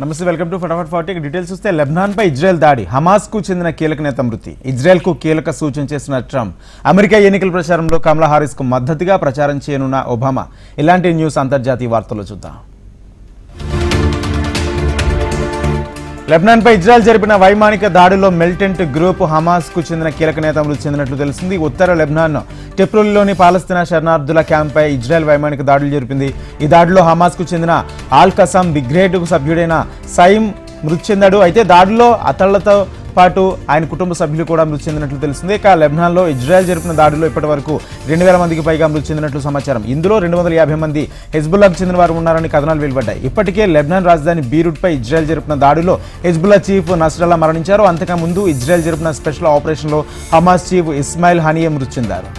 నమస్తే welcome to Fatafat forty. Details చూస్తే లెబనాన్పై ఇజ్రాయెల్ దాడి. హమాస్కు చెందిన కీలక నేత మృతి. ఇజ్రాయెల్కు కీలక సూచన చేసిన ట్రంప్. అమెరికా ఎన్నికల ప్రచారంలో కమలా హారిస్కు మద్దతుగా ప్రచారం చేయనున్న ఒబామా. ఇలాంటి న్యూస్ అంతర్జాతీయ వార్తల్లో చూద్దాం. లెబనాన్పై ఇజ్రాయెల్ జరిపిన వైమానిక దాడిలో మిలిటెంట్ గ్రూప్ హమాస్కు చెందిన కీలక నేత మృతి చెందినట్లు తెలిసింది ఉత్తర లెబనాన్ టెప్రోల్లోని పాలస్తీనా శరణార్థుల క్యాంప్పై ఇజ్రాయెల్ వైమానిక దాడులు జరిపింది. ఈ దాడిలో హమాస్కు చెందిన ఆల్ కసాం బిగ్రేడ్కు సభ్యుడైన సైమ్ మృతి చెందాడు. అయితే దాడిలో అతళ్ళతో పాటు ఆయన కుటుంబ సభ్యులు కూడా మృతి చెందినట్లు తెలిసింది ఇక లెబనాన్లో ఇజ్రాయెల్ జరిపిన దాడిలో ఇప్పటి వరకు రెండు వేల మందికి పైగా మృతి చెందినట్లు సమాచారం. ఇందులో రెండు వందల యాభై మంది హెజ్బుల్లాకు చెందిన వారు ఉన్నారని కథనాలు వెలువడ్డాయి. ఇప్పటికే లెబనాన్ రాజధాని బీరూట్పై ఇజ్రాయెల్ జరిపిన దాడిలో హెజ్బుల్లా చీఫ్ నస్రల్లా మరణించారు. అంతకుముందు ఇజ్రాయెల్ జరిపిన స్పెషల్ ఆపరేషన్లో హమాస్ చీఫ్ ఇస్మాయిల్ హనియే మృతి చెందారు.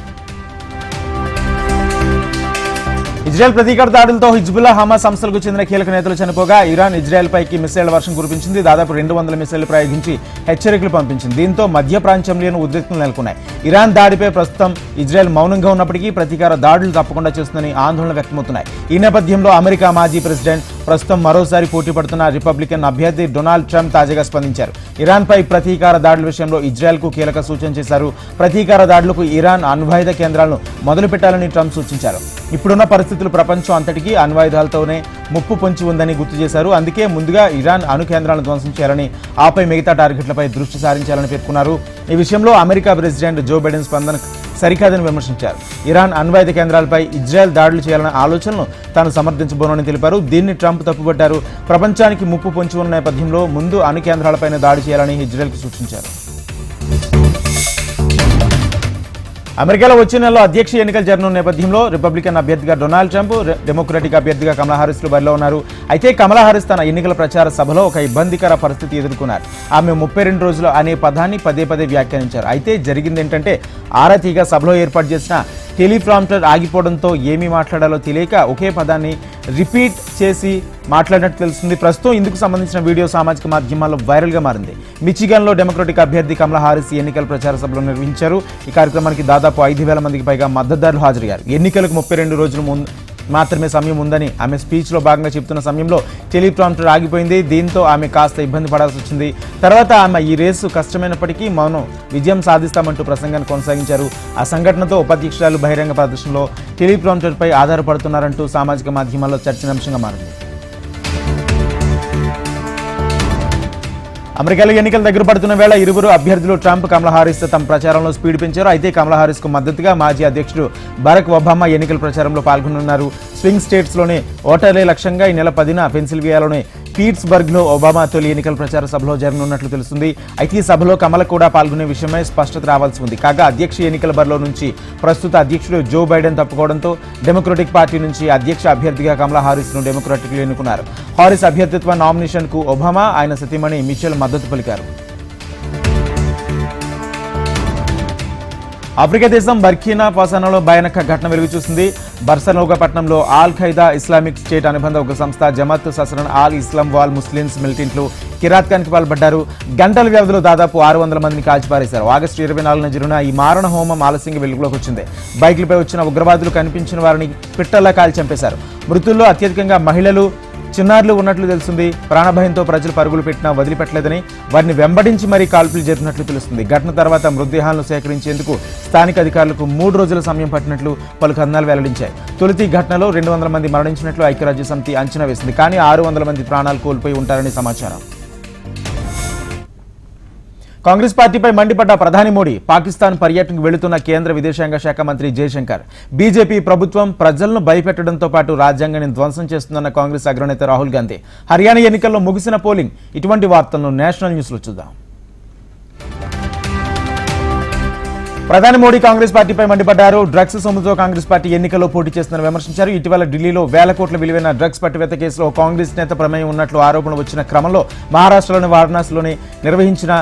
ఇజ్రాయెల్ ప్రతీకార దాడులతో హిజ్బుల్లా హమాస్ సంస్థలకు చెందిన కీలక నేతలు చనిపోగా ఇరాన్ ఇజ్రాయెల్ పైకి మిసైళ్ళ వర్షం కురిపించింది. దాదాపు రెండు వందల మిసైళ్ళు ప్రయోగించి హెచ్చరికలు పంపించింది. దీంతో మధ్య ప్రాంతంలోని ఉద్రిక్తలు నెలకొన్నాయి. ఇరాన్ దాడిపై ప్రస్తుతం ఇజ్రాయెల్ మౌనంగా ఉన్నప్పటికీ ప్రతీకార దాడులు తప్పకుండా చేస్తుందని ఆందోళన వ్యక్తమవుతున్నాయి. ఈ నేపథ్యంలో అమెరికా మాజీ ప్రెసిడెంట్ ప్రస్తుతం మరోసారి పోటీ పడుతున్న రిపబ్లికన్ అభ్యర్థి డొనాల్డ్ ట్రంప్ తాజాగా స్పందించారు. ఇరాన్పై ప్రతీకార దాడుల విషయంలో ఇజ్రాయెల్కు కీలక సూచన చేశారు. ప్రతీకార దాడులకు ఇరాన్ అణ్వాయుధ కేంద్రాలను మొదలుపెట్టాలని ట్రంప్ సూచించారు. ఇప్పుడున్న పరిస్థితులు ప్రపంచం అంతటికీ అణ్వాయుధాలతోనే ముప్పు పొంచి ఉందని గుర్తు చేశారు. అందుకే ముందుగా ఇరాన్ అణు కేంద్రాలను ధ్వంసం చేయాలని ఆపై మిగతా టార్గెట్లపై దృష్టి సారించాలని పేర్కొన్నారు. ఈ విషయంలో అమెరికా ప్రెసిడెంట్ జో బైడెన్ స్పందన సరికాదని విమర్శించారు. ఇరాన్ అణ్వాయుధ కేంద్రాలపై ఇజ్రాయెల్ దాడులు చేయాలన్న ఆలోచనను తాను సమర్థించబోనని తెలిపారు. దీన్ని ట్రంప్ తప్పుపట్టారు ప్రపంచానికి ముప్పు పొంచి ఉన్న నేపథ్యంలో ముందు అణు కేంద్రాలపైన దాడి చేయాలని ఇజ్రాయెల్కు సూచించారు. అమెరికాలో వచ్చే నెలలో అధ్యక్ష ఎన్నికలు జరగనున్న నేపథ్యంలో రిపబ్లికన్ అభ్యర్థిగా డొనాల్డ్ ట్రంప్ డెమోక్రటిక్ అభ్యర్థిగా కమలా హారిస్లు బరిలో ఉన్నారు. అయితే కమలా హారిస్ తన ఎన్నికల ప్రచార సభలో ఒక ఇబ్బందికర పరిస్థితి ఎదుర్కొన్నారు. ఆమె ముప్పై రెండు రోజులు అనే పదాన్ని పదే పదే వ్యాఖ్యానించారు. అయితే జరిగింది ఏంటంటే ఆరతీగా సభలో ఏర్పాటు చేసిన టెలిప్రాంప్టర్ ఆగిపోవడంతో ఏమీ మాట్లాడాలో తెలియక ఒకే పదాన్ని రిపీట్ చేసి మాట్లాడినట్టు తెలుస్తుంది. ప్రస్తుతం ఇందుకు సంబంధించిన వీడియో సామాజిక మాధ్యమాల్లో వైరల్గా మారింది. మిచిగన్లో డెమోక్రటిక్ అభ్యర్థి కమలా హారిస్ ఎన్నికల ప్రచార సభలో నిర్వహించారు. ఈ కార్యక్రమానికి దాదాపు ఐదు వేల మందికి పైగా మద్దతుదారులు హాజరయ్యారు. ఎన్నికలకు ముప్పై రెండు రోజులు ముందు మాత్రమే సమయం ఉందని ఆమె స్పీచ్లో భాగంగా చెప్తున్న సమయంలో టెలిప్రాంప్టర్ ఆగిపోయింది. దీంతో ఆమె కాస్త ఇబ్బంది పడాల్సి వచ్చింది. తర్వాత ఆమె ఈ రేసు కష్టమైనప్పటికీ మౌనం విజయం సాధిస్తామంటూ ప్రసంగాన్ని కొనసాగించారు. ఆ సంఘటనతో ఉపాధ్యక్షురాలు బహిరంగ ప్రదర్శనలో టెలిప్రాంప్టర్పై ఆధారపడుతున్నారంటూ సామాజిక మాధ్యమాల్లో చర్చనాంశంగా మారింది. అమెరికాలో ఎన్నికలు దగ్గర పడుతున్న వేళ ఇరువురు అభ్యర్థులు ట్రంప్ కమలా హారిస్ తమ ప్రచారంలో స్పీడ్ పెంచారు. అయితే కమలా హారిస్కు మద్దతుగా మాజీ అధ్యక్షుడు బరక్ ఒబామా ఎన్నికల ప్రచారంలో పాల్గొనున్నారు స్వింగ్ స్టేట్స్లోని ఓటర్లే లక్ష్యంగా ఈ నెల పదిన పెన్సిల్వియాలోని పీట్స్బర్గ్లో ఒబామా తొలి ఎన్నికల ప్రచార సభలో జరగనున్నట్లు తెలుస్తుంది. అయితే ఈ సభలో కమల కూడా పాల్గొనే విషయమై స్పష్టత రావాల్సి ఉంది. కాగా అధ్యక్ష ఎన్నికల బరిలో నుంచి ప్రస్తుత అధ్యక్షుడు జో బైడెన్ తప్పుకోవడంతో డెమోక్రటిక్ పార్టీ నుంచి అధ్యక్ష అభ్యర్థిగా కమలా హారిస్ను డెమోక్రటిక్లు ఎన్నుకున్నారు. హారిస్ అభ్యర్థిత్వ నామినేషన్కు ఒబామా ఆయన సతీమణి మిచెల్ మద్దతు పలికారు. ఆఫ్రికా దేశం బర్కీనా ఫాసానాలో భయానక ఘటన వెలుగు చూసింది. బర్సనోగా పట్టణంలో ఆల్ ఖైదా ఇస్లామిక్ స్టేట్ అనుబంధ ఒక సంస్థ జమాత్ ససరన్ ఆల్ ఇస్లాం వాల్ ముస్లిమ్స్ మిలిటెంట్లు కిరాత్కానికి పాల్పడ్డారు. గంటల వ్యవధిలో దాదాపు ఆరు వందల మందిని కాల్చిపారేశారు. ఆగస్టు ఇరవై నాలుగున జరిగిన ఈ మారణ హోమం ఆలస్యంగా వెలుగులోకి వచ్చింది. బైకులపై వచ్చిన ఉగ్రవాదులు కనిపించిన వారిని పిట్టల్లా కాల్చి చంపేశారు. మృతుల్లో అత్యధికంగా మహిళలు చిన్నారులు ఉన్నట్లు తెలుస్తుంది. ప్రాణభయంతో ప్రజలు పరుగులు పెట్టినా వదిలిపెట్టలేదని వారిని వెంబడించి మరీ కాల్పులు జరిపినట్లు తెలుస్తుంది. ఘటన తర్వాత మృతదేహాలను సేకరించేందుకు స్థానిక అధికారులకు మూడు రోజుల సమయం పట్టినట్లు పలు కథనాలు వెల్లడించాయి. తొలితి ఘటనలో రెండు వందల మంది మరణించినట్లు ఐక్యరాజ్య సమితి అంచనా వేసింది. కానీ ఆరు వందల మంది ప్రాణాలు కోల్పోయి ఉంటారని సమాచారం. కాంగ్రెస్ పార్టీపై మండిపడ్డ ప్రధాని మోడీ పాకిస్తాన్ పర్యటనకు వెళుతున్న కేంద్ర విదేశాంగ శాఖ మంత్రి జయశంకర్. బీజేపీ ప్రభుత్వం ప్రజలను భయపెట్టడంతో పాటు రాజ్యాంగాన్ని ధ్వంసం చేస్తుందన్న కాంగ్రెస్ అగ్రనేత రాహుల్ గాంధీ. హర్యానా ఎన్నికల్లో ముగిసిన పోలింగ్. ఇటువంటి వార్తలను నేషనల్ న్యూస్లో చూద్దాం. ప్రధాని మోడీ కాంగ్రెస్ పార్టీపై మండిపడ్డారు. డ్రగ్స్ సొమ్ముతో కాంగ్రెస్ పార్టీ ఎన్నికల్లో పోటీ చేస్తుందని విమర్శించారు. ఇటీవల ఢిల్లీలో వేల కోట్ల విలువైన డ్రగ్స్ పట్టువేత కేసులో కాంగ్రెస్ నేత ప్రమేయం ఉన్నట్లు ఆరోపణలు వచ్చిన క్రమంలో మహారాష్ట్రలోని వారణాసిలోని నిర్వహించిన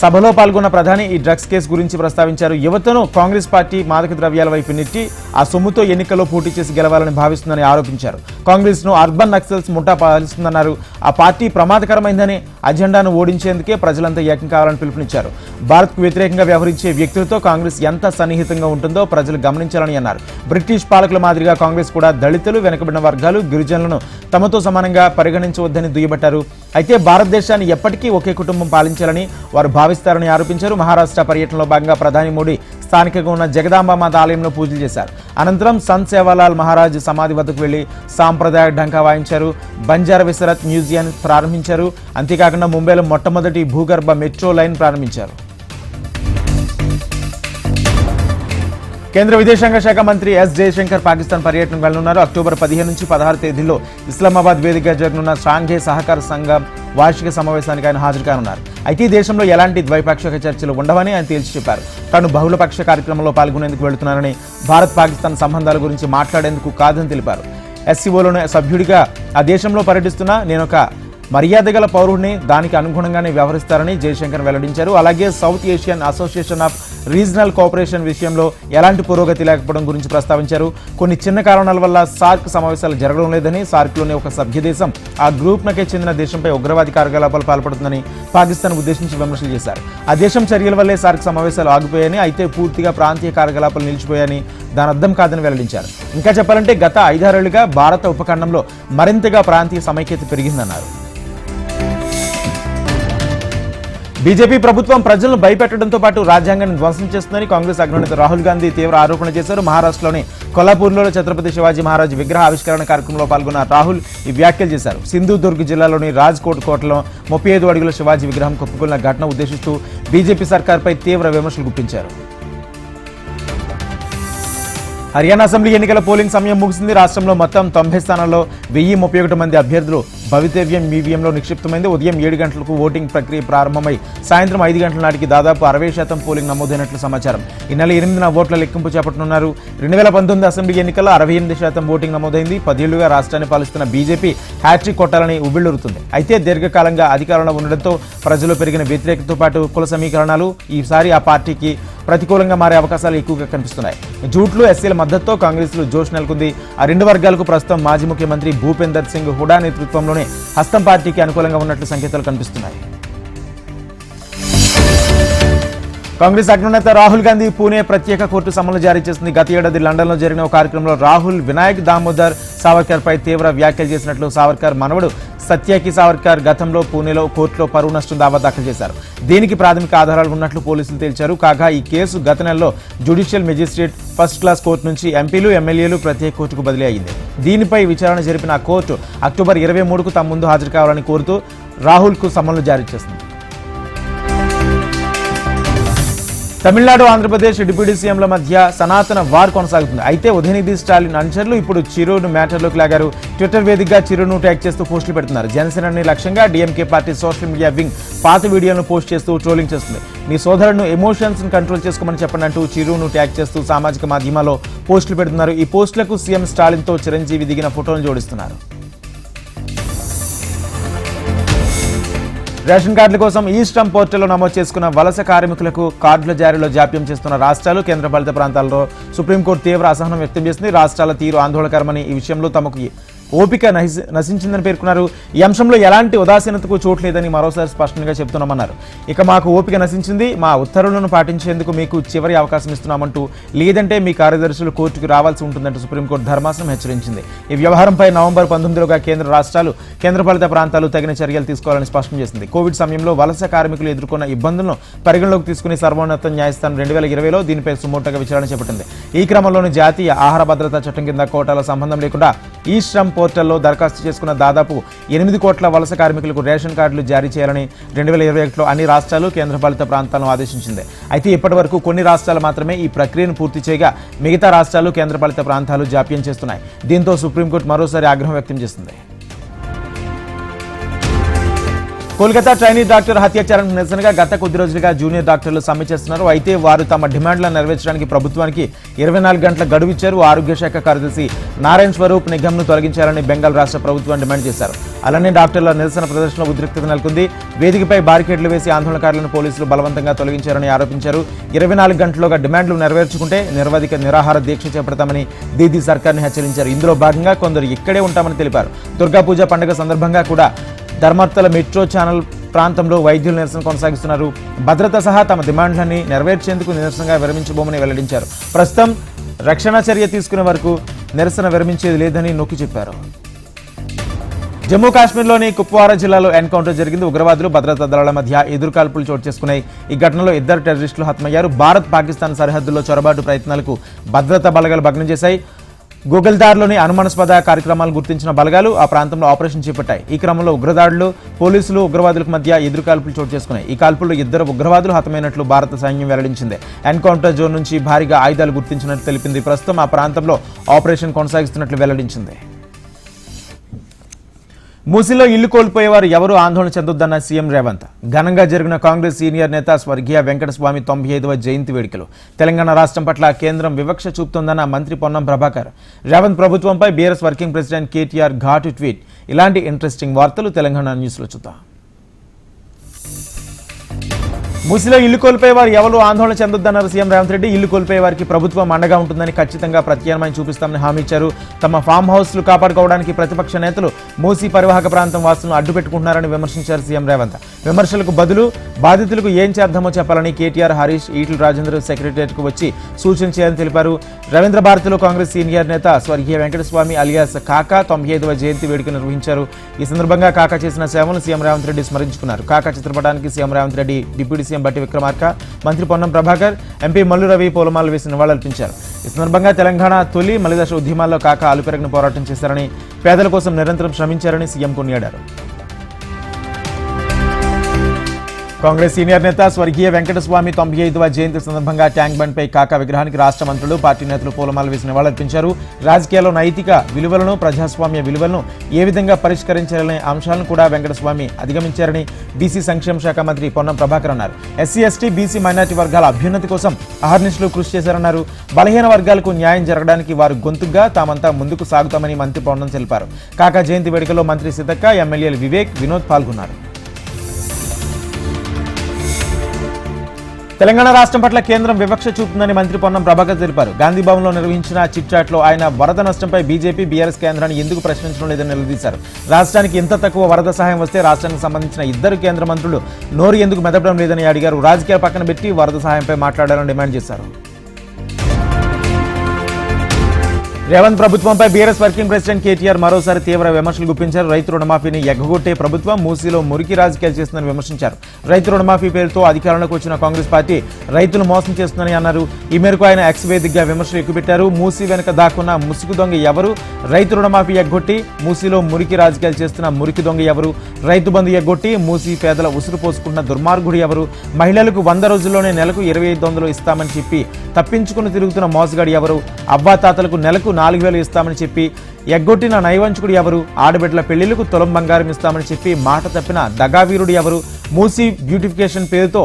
సభలో పాల్గొన్న ప్రధాని ఈ డ్రగ్స్ కేసు గురించి ప్రస్తావించారు. యువతను కాంగ్రెస్ పార్టీ మాదక ద్రవ్యాల వైపు నెట్టి ఆ సొమ్ముతో ఎన్నికల్లో పోటీ చేసి గెలవాలని భావిస్తుందని ఆరోపించారు. కాంగ్రెస్ను అర్బన్ నక్సల్స్ ముఠా పాలిస్తుందన్నారు. ఆ పార్టీ ప్రమాదకరమైందని అజెండాను ఓడించేందుకే ప్రజలంతా ఏకం కావాలని పిలుపునిచ్చారు. భారత్కు వ్యతిరేకంగా వ్యవహరించే వ్యక్తులతో కాంగ్రెస్ ఎంత సన్నిహితంగా ఉంటుందో ప్రజలు గమనించాలని అన్నారు. బ్రిటిష్ పాలకుల మాదిరిగా కాంగ్రెస్ కూడా దళితులు వెనుకబడిన వర్గాలు గిరిజనులను తమతో సమానంగా పరిగణించవద్దని దుయ్యబట్టారు. అయితే భారతదేశాన్ని ఎప్పటికీ ఒకే కుటుంబం పాలించాలని వారు భావిస్తారని ఆరోపించారు. మహారాష్ట్ర పర్యటనలో భాగంగా ప్రధాని మోడీ స్థానికంగా ఉన్న జగదాంబమాత ఆలయంలో పూజలు చేశారు. అనంతరం సంత్ సేవాలాల్ మహారాజ్ సమాధి వద్దకు వెళ్ళి సాంప్రదాయ ఢంకా వాయించారు. బంజారా విసరత్ మ్యూజియం ప్రారంభించారు. అంతేకాకుండా ముంబైలో మొట్టమొదటి భూగర్భ మెట్రో లైన్ ప్రారంభించారు. కేంద్ర విదేశాంగ శాఖ మంత్రి ఎస్ జయశంకర్ పాకిస్తాన్ పర్యటనకు వెళ్ళనున్నారు. అక్టోబర్ పదిహేను నుంచి పదహారు తేదీల్లో ఇస్లామాబాద్ వేదికగా జరగనున్న షాంఘే సహకార సంఘం వార్షిక సమావేశానికి ఆయన హాజరు కానున్నారు. అయితే ఈ దేశంలో ఎలాంటి ద్వైపాక్షిక చర్చలు ఉండవని ఆయన తేల్చి చెప్పారు. తాను బహుళపక్ష కార్యక్రమంలో పాల్గొనేందుకు వెళుతున్నారని భారత్ పాకిస్తాన్ సంబంధాల గురించి మాట్లాడేందుకు కాదని తెలిపారు. ఎస్సీఓలోని సభ్యుడిగా ఆ దేశంలో పర్యటిస్తున్న నేనొక మర్యాద గల పౌరుడిని దానికి అనుగుణంగానే వ్యవహరిస్తారని జయశంకర్ వెల్లడించారు. అలాగే South Asian Association of Regional Cooperation విషయంలో ఎలాంటి పురోగతి లేకపోవడం గురించి ప్రస్తావించారు. కొన్ని చిన్న కారణాల వల్ల సార్క్ సమావేశాలు జరగడం లేదని సార్క్లోని ఒక సభ్య దేశం ఆ గ్రూప్నకే చెందిన దేశంపై ఉగ్రవాది కార్యకలాపాలు పాల్పడుతుందని పాకిస్తాన్ ఉద్దేశించి విమర్శలు చేశారు. ఆ దేశం చర్యల వల్లే సార్క్ సమావేశాలు ఆగిపోయాయని అయితే పూర్తిగా ప్రాంతీయ కార్యకలాపాలు నిలిచిపోయాయని దాని అర్థం కాదని వెల్లడించారు. ఇంకా చెప్పాలంటే గత ఐదారేళ్ళుగా భారత ఉపఖండంలో మరింతగా ప్రాంతీయ సమైక్యత పెరిగిందన్నారు. బీజేపీ ప్రభుత్వం ప్రజలను భయపెట్టడంతో పాటు రాజ్యాంగాన్ని ధ్వంసం చేస్తుందని కాంగ్రెస్ అగ్రనేత రాహుల్ గాంధీ తీవ్ర ఆరోపణ చేశారు. మహారాష్ట్రలోని కొల్లాపూర్లో ఛత్రపతి శివాజీ మహారాజ్ విగ్రహ ఆవిష్కరణ కార్యక్రమంలో పాల్గొన్న రాహుల్ ఈ వ్యాఖ్యలు చేశారు. సింధుదుర్గ్ జిల్లాలోని రాజ్కోట్ కోటలో ముప్పై ఐదు అడుగుల శివాజీ విగ్రహం కుప్పకున్న ఘటన ఉద్దేశిస్తూ బీజేపీ సర్కార్పై తీవ్ర విమర్శలు గుప్పించారు. హర్యానా అసెంబ్లీ ఎన్నికల పోలింగ్ సమయం ముగిసింది. రాష్ట్రంలో మొత్తం తొంభై స్థానాల్లో వెయ్యి ముప్పై ఒకటి మంది అభ్యర్థులు భవితవ్యం ఈవీఎంలో నిక్షిప్తమైంది. ఉదయం ఏడు గంటలకు ఓటింగ్ ప్రక్రియ ప్రారంభమై సాయంత్రం ఐదు గంటల నాటికి దాదాపు అరవై శాతం పోలింగ్ నమోదైనట్లు సమాచారం. ఈ నెల ఎనిమిదిన ఓట్ల లెక్కింపు చేపట్టనున్నారు. రెండు వేల పంతొమ్మిది అసెంబ్లీ ఎన్నికల్లో అరవై ఎనిమిది శాతం ఓటింగ్ నమోదైంది. పదేళ్ళుగా రాష్ట్రాన్ని పాలిస్తున్న బీజేపీ హ్యాట్రిక్ కొట్టాలని ఉవ్విళ్ళూరుతుంది అయితే దీర్ఘకాలంగా అధికారంలో ఉండడంతో ప్రజలు పెరిగిన వ్యతిరేకతతో పాటు కుల సమీకరణాలు ఈసారి ఆ పార్టీకి ప్రతికూలంగా మారే అవకాశాలు ఎక్కువగా కనిపిస్తున్నాయి. జూట్లు ఎస్సీల మద్దతుతో కాంగ్రెస్లో జోష్ నెలకొంది. ఆ రెండు వర్గాలకు ప్రస్తుతం మాజీ ముఖ్యమంత్రి భూపేందర్ సింగ్ హుడా నేతృత్వంలోనే హస్తం పార్టీకి అనుకూలంగా ఉన్నట్లు సంకేతాలు కనిపిస్తున్నాయి. కాంగ్రెస్ అగ్రనేత రాహుల్ గాంధీ పూణే ప్రత్యేక కోర్టు సమన్లు జారీ చేసింది. గత ఏడాది లండన్లో జరిగిన ఒక కార్యక్రమంలో రాహుల్ వినాయక్ దామోదర్ సావర్కర్ పై తీవ్ర వ్యాఖ్యలు చేసినట్లు సావర్కర్ మనవడు సత్యాకి సావర్కర్ గతంలో పూణేలో కోర్టులో పరువు నష్టం దావా దాఖలు చేశారు. దీనికి ప్రాథమిక ఆధారాలు ఉన్నట్లు పోలీసులు తేల్చారు. కాగా ఈ కేసు గత నెలలో judicial magistrate first class court నుంచి ఎంపీలు ఎమ్మెల్యేలు ప్రత్యేక కోర్టుకు బదిలీ అయింది దీనిపై విచారణ జరిపిన ఆ కోర్టు అక్టోబర్ ఇరవై మూడుకు తమ ముందు హాజరు కావాలని కోరుతూ రాహుల్కు సమన్లు జారీ చేసింది. తమిళనాడు ఆంధ్రప్రదేశ్ డిప్యూటీ సీఎంల మధ్య సనాతన వార్ కొనసాగుతుంది. అయితే ఉదయనిధి స్టాలిన్ అనుచరులు ఇప్పుడు చిరును మ్యాటర్లోకి లాగారు. ట్విట్టర్ వేదికగా చిరును ట్యాగ్ చేస్తూ పోస్టులు పెడుతున్నారు. జనసేనని లక్ష్యంగా DMK party social media wing పాత వీడియోలను పోస్ట్ చేస్తూ ట్రోలింగ్ చేస్తుంది. మీ సోదరుడు ఎమోషన్స్ కంట్రోల్ చేసుకోమని చెప్పండి అంటూ చిరును ట్యాగ్ చేస్తూ సామాజిక మాధ్యమాల్లో పోస్టులు పెడుతున్నారు. ఈ పోస్టులకు సీఎం స్టాలిన్తో చిరంజీవి దిగిన ఫోటోలు జోడిస్తున్నారు. రేషన్ కార్డుల కోసం ఈ పోర్టల్లో నమోదు చేసుకున్న వలస కార్మికులకు కార్డుల జారీలో జాప్యం చేస్తున్న రాష్ట్రాలు కేంద్రపాలిత ప్రాంతాల్లో సుప్రీంకోర్టు తీవ్ర అసహనం వ్యక్తం చేసింది. రాష్ట్రాల తీరు ఆందోళనకరమని ఈ విషయంలో తమకు ఓపిక నశి నశించిందని పేర్కొన్నారు. ఈ అంశంలో ఎలాంటి ఉదాసీనతకు చోటు మరోసారి స్పష్టంగా చెబుతున్నామన్నారు. ఇక మాకు ఓపిక నశించింది మా ఉత్తర్వులను పాటించేందుకు మీకు చివరి అవకాశం ఇస్తున్నామంటూ లేదంటే మీ కార్యదర్శులు కోర్టుకు రావాల్సి ఉంటుందంటూ సుప్రీంకోర్టు ధర్మాసనం హెచ్చరించింది. ఈ వ్యవహారంపై నవంబర్ పంతొమ్మిదిలోగా కేంద్ర రాష్ట్రాలు కేంద్రపాలిత ప్రాంతాలు తగిన చర్యలు తీసుకోవాలని స్పష్టం చేసింది. కోవిడ్ సమయంలో వలస కార్మికులు ఎదుర్కొన్న ఇబ్బందులను పరిగణలోకి తీసుకుని సర్వోన్నత న్యాయస్థానం రెండు వేల ఇరవైలో దీనిపై సుమోటగా విచారణ చేపట్టింది. ఈ క్రమంలోనే జాతీయ ఆహార భద్రతా చట్టం కింద కోటాల సంబంధం లేకుండా ఈ శ్రమ్ పోర్టల్లో దరఖాస్తు చేసుకున్న దాదాపు ఎనిమిది కోట్ల వలస కార్మికులకు రేషన్ కార్డులు జారీ చేయాలని రెండు వేల ఇరవై ఒకటిలో అన్ని రాష్ట్రాలు కేంద్రపాలిత ప్రాంతాలను ఆదేశించింది. అయితే ఇప్పటి వరకు కొన్ని రాష్ట్రాలు మాత్రమే ఈ ప్రక్రియను పూర్తి చేయగా మిగతా రాష్ట్రాలు కేంద్రపాలిత ప్రాంతాలు జాప్యం చేస్తున్నాయి. దీంతో సుప్రీంకోర్టు మరోసారి ఆగ్రహం వ్యక్తం చేసింది. కోల్కతా ట్రైనీ డాక్టర్ హత్యాచారం నిరసనగా గత కొద్ది రోజులుగా జూనియర్ డాక్టర్లు సమ్మె చేస్తున్నారు. అయితే వారు తమ డిమాండ్లను నెరవేర్చడానికి ప్రభుత్వానికి ఇరవై నాలుగు గంటల గడువు ఇచ్చారు. ఆరోగ్య శాఖ కార్యదర్శి నారాయణ స్వరూప్ నిఘంను తొలగించాలని బెంగాల్ రాష్ట్ర ప్రభుత్వం డిమాండ్ చేశారు. అలానే డాక్టర్ల నిరసన ప్రదర్శనలో ఉద్రిక్తత నెలకొంది. వేదికపై బారికేడ్లు వేసి ఆందోళనకారులను పోలీసులు బలవంతంగా తొలగించారని ఆరోపించారు. ఇరవై నాలుగు గంటల్లోగా డిమాండ్లు నెరవేర్చుకుంటే నిరవధిక నిరాహార దీక్ష చేపడతామని దీదీ సర్కార్ని హెచ్చరించారు. ఇందులో భాగంగా కొందరు ఇక్కడే ఉంటామని తెలిపారు. దుర్గా పూజ పండుగ సందర్భంగా కూడా ధర్మర్తల మెట్రో ఛానల్ ప్రాంతంలో వైద్యులు నిరసన కొనసాగిస్తున్నారు. భద్రత సహా తమ డిమాండ్లన్నీ నెరవేర్చేందుకు నిరసనగా విరమించబోమని వెల్లడించారు. ప్రస్తుతం రక్షణ చర్య తీసుకునే వరకు నిరసన విరమించేది లేదని నొక్కి చెప్పారు. జమ్మూ కాశ్మీర్లోని కుప్వారా జిల్లాలో ఎన్కౌంటర్ జరిగింది. ఉగ్రవాదులు భద్రతా దళాల మధ్య ఎదురుకాల్పులు చోటు చేసుకున్నాయి. ఈ ఘటనలో ఇద్దరు టెర్రరిస్టులు హతమయ్యారు. భారత్ పాకిస్తాన్ సరిహద్దుల్లో చొరబాటు ప్రయత్నాలకు భద్రతా బలగాలు భగ్నం చేశాయి. గూగుల్దార్లోని అనుమానాస్పద కార్యక్రమాలు గుర్తించిన బలగాలు ఆ ప్రాంతంలో ఆపరేషన్ చేపట్టాయి. ఈ క్రమంలో ఉగ్రదాడులు పోలీసులు ఉగ్రవాదులకు మధ్య ఎదురుకాల్పులు చోటు చేసుకున్నాయి. ఈ కాల్పుల్లో ఇద్దరు ఉగ్రవాదులు హతమైనట్లు భారత సైన్యం వెల్లడించింది. ఎన్కౌంటర్ జోన్ నుంచి భారీగా ఆయుధాలు గుర్తించినట్లు తెలిపింది. ప్రస్తుతం ఆ ప్రాంతంలో ఆపరేషన్ కొనసాగిస్తున్నట్లు వెల్లడించింది. మూసిలో ఇల్లు కోల్పోయేవారు ఎవరు ఆందోళన చెందొద్దన్న సీఎం రేవంత్. ఘనంగా జరిగిన కాంగ్రెస్ సీనియర్ నేత స్వర్గీయ వెంకటస్వామి తొంభై ఐదవ జయంతి వేడుకలు. తెలంగాణ రాష్ట్రం పట్ల కేంద్రం వివక్ష చూపుతోందన్న మంత్రి పొన్నం ప్రభాకర్. రేవంత్ ప్రభుత్వంపై బీఆర్ఎస్ వర్కింగ్ ప్రెసిడెంట్ కేటీఆర్ ఘాటు ట్వీట్. ఇలాంటి ఇంట్రెస్టింగ్ వార్తలు తెలంగాణ న్యూస్లో చూద్దాం. ముసిలో ఇల్లు కోల్పోయే వారు ఎవరు? ఆందోళన చెందొద్దన్నారు సీఎం రేవంత్ రెడ్డి. ఇల్లు కోల్పోయే వారికి ప్రభుత్వం అండగా ఉంటుందని ఖచ్చితంగా ప్రత్యామ్నాయం చూపిస్తామని హామీ ఇచ్చారు. తమ ఫామ్ హౌస్లు కాపాడుకోవడానికి ప్రతిపక్ష నేతలు మూసీ పరివాహక ప్రాంతం వాసులను అడ్డు పెట్టుకుంటున్నారని విమర్శించారు సీఎం రేవంత్. విమర్శలకు బదులు బాధితులకు ఏం చేద్దామో చెప్పాలని కేటీఆర్ హరీష్ ఈటల రాజేంద్ర సెక్రటరియట్కు వచ్చి సూచన చేయాలని తెలిపారు. రవీంద్ర భారతిలో కాంగ్రెస్ సీనియర్ నేత స్వర్గీయ వెంకటస్వామి అలియాస్ కాకా తొంభై ఐదవ జయంతి వేడుక నిర్వహించారు. ఈ సందర్భంగా కాకా చేసిన సేవలను సీఎం రేవంత్ రెడ్డి స్మరించుకున్నారు. కాకా చిత్రపటానికి CM Revanth Reddy deputy CM Bhatti Vikramarka మంత్రి పొన్నం ప్రభాకర్ ఎంపీ మల్లు రవి పూలమాలలు వేసి నివాళులర్పించారు. ఈ సందర్భంగా తెలంగాణ తొలి మలిదశ ఉద్యమాల్లో కాక అలుపెరగిన పోరాటం చేశారని పేదల కోసం నిరంతరం శ్రమించారని సీఎం కొనియాడారు. కాంగ్రెస్ సీనియర్ నేత స్వర్గీయ వెంకటస్వామి తొంభై ఐదవ జయంతి సందర్భంగా ట్యాంక్ బండ్ పై కాకా విగ్రహానికి రాష్ట్ర మంత్రులు పార్టీ నేతలు పూలమాల వేసి నివాళులర్పించారు రాజకీయాల్లో నైతిక విలువలను ప్రజాస్వామ్య విలువలను ఏ విధంగా పరిష్కరించాలనే అంశాలను కూడా వెంకటస్వామి అధిగమించారని బీసీ సంక్షేమ శాఖ మంత్రి పొన్నం ప్రభాకర్ అన్నారు. ఎస్సీ ఎస్టీ బీసీ మైనార్టీ వర్గాల అభ్యున్నతి కోసం అహర్నిశలు కృషి చేశారన్నారు. బలహీన వర్గాలకు న్యాయం జరగడానికి వారు గొంతుగా తామంతా ముందుకు సాగుతామని మంత్రి పొన్నం తెలిపారు. కాకా జయంతి వేడుకలో మంత్రి సీతక్క ఎమ్మెల్యేలు వివేక్ వినోద్ పాల్గొన్నారు. తెలంగాణ రాష్ట్రం పట్ల కేంద్రం వివక్ష చూపుతుందని మంత్రి పొన్నం ప్రభాకర్ తెలిపారు. గాంధీభవన్లో నిర్వహించిన చిట్చాట్లో ఆయన వరద నష్టంపై బీజేపీ బీఆర్ఎస్ కేంద్రాన్ని ఎందుకు ప్రశ్నించడం లేదని నిలదీశారు. రాష్ట్రానికి ఇంత తక్కువ వరద సహాయం వస్తే రాష్ట్రానికి సంబంధించిన ఇద్దరు కేంద్ర మంత్రులు నోరు ఎందుకు మెదపడం లేదని అడిగారు. రాజకీయాల పక్కన పెట్టి వరద సహాయంపై మాట్లాడాలని డిమాండ్ చేశారు. రేవంత్ ప్రభుత్వంపై బీఆర్ఎస్ వర్కింగ్ ప్రెసిడెంట్ కేటీఆర్ మరోసారి తీవ్ర విమర్శలు గుప్పించారు. రైతు రుణమాఫీని ఎగ్గగొట్టే ప్రభుత్వం మూసీలో మురికి రాజకీయాలు చేస్తుందని విమర్శించారు. రైతు రుణమాఫీ పేరుతో అధికారంలోకి వచ్చిన కాంగ్రెస్ పార్టీ రైతులు మోసం చేస్తుందని అన్నారు. ఈ మేరకు ఆయన ఎక్స్ వేదికగా విమర్శలు ఎక్కుపెట్టారు. మూసీ వెనుక దాక్కున్న ముసుగు దొంగ ఎవరు? రైతు రుణమాఫీ ఎగ్గొట్టి మూసీలో మురికి రాజకీయాలు చేస్తున్న మురికి దొంగ ఎవరు? రైతు బంధు ఎగ్గొట్టి మూసీ పేదల ఉసురు పోసుకున్న దుర్మార్గుడు ఎవరు? మహిళలకు వంద రోజుల్లోనే నెలకు ఇరవై ఐదు వందలు ఇస్తామని చెప్పి తప్పించుకుని తిరుగుతున్న మోసగాడు ఎవరు? అవ్వాతాతలకు నెలకు నాలుగు వేలు ఇస్తామని చెప్పి ఎగ్గొట్టిన నైవంచుకుడు ఎవరు? ఆడబిడ్డల పెళ్ళిళ్ళకు తులం బంగారం ఇస్తామని చెప్పి మాట తప్పిన దగావీరుడు ఎవరు? మూసీ బ్యూటిఫికేషన్ పేరుతో